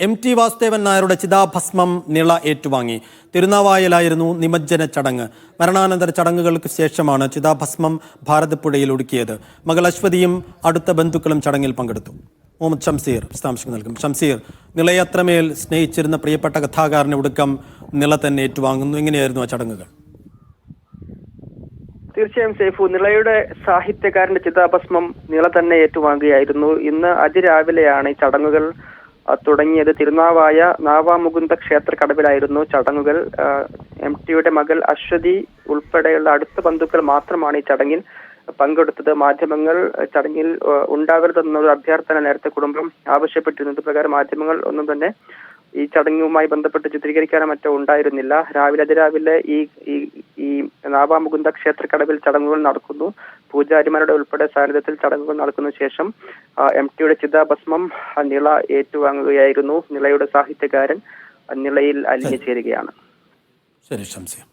M T Vasudevan നായരുടെ ചിതാഭസ്മം നിള ഏറ്റുവാങ്ങി. തിരുനാവായലായിരുന്നു നിമജ്ജന ചടങ്ങ്. മരണാനന്തര ചടങ്ങുകൾക്ക് ശേഷമാണ് ചിതാഭസ്മം ഭാരതപ്പുഴയിൽ ഒടുക്കിയത്. മകൾ അശ്വതിയും അടുത്ത ബന്ധുക്കളും ചടങ്ങിൽ പങ്കെടുത്തു. മുഹമ്മദ് ഷംസീർ വിശദാംശങ്ങൾ നൽകും. ഷംസീർ നിളയെ അത്രമേൽ സ്നേഹിച്ചിരുന്ന പ്രിയപ്പെട്ട കഥാകാരനെ ഒടുക്കം നിള തന്നെ ഏറ്റുവാങ്ങുന്നു. എങ്ങനെയായിരുന്നു ആ ചടങ്ങുകൾ? തീർച്ചയായും സേഫു നിളയുടെ സാഹിത്യകാരന്റെ ചിതാഭസ്മം നിള തന്നെ ഏറ്റുവാങ്ങുകയായിരുന്നു. ഇന്ന് അതിരാവിലെയാണ് ഈ ചടങ്ങുകൾ തുടങ്ങിയത് തിരുനാവായ നാവാമുകുന്ദ ക്ഷേത്ര കടവിലായിരുന്നു ചടങ്ങുകൾ. എം ടിയുടെ മകൾ അശ്വതി ഉൾപ്പെടെയുള്ള അടുത്ത ബന്ധുക്കൾ മാത്രമാണ് ഈ ചടങ്ങിൽ പങ്കെടുത്തത്. മാധ്യമങ്ങൾ ചടങ്ങിൽ ഉണ്ടാകരുതെന്നൊരു അഭ്യർത്ഥന നേരത്തെ കുടുംബം ആവശ്യപ്പെട്ടിരുന്നത് പ്രകാരം മാധ്യമങ്ങൾ ഒന്നും തന്നെ ഈ ചടങ്ങുമായി ബന്ധപ്പെട്ട് ചിത്രീകരിക്കാനോ മറ്റോ ഉണ്ടായിരുന്നില്ല. രാവിലെ അതിരാവിലെ ഈ ഈ ഈ നാവാമുകുന്ദ ക്ഷേത്രക്കടവിൽ ചടങ്ങുകൾ നടക്കുന്നു. പൂജാരിമാരുടെ ഉൾപ്പെടെ സാന്നിധ്യത്തിൽ ചടങ്ങുകൾ നടക്കുന്ന ശേഷം എം ടിയുടെ ചിതാഭസ്മം നിള ഏറ്റുവാങ്ങുകയായിരുന്നു. നിളയുടെ സാഹിത്യകാരൻ നിളയിൽ അലിഞ്ഞു ചേരുകയാണ്. ശരി ഷംസീർ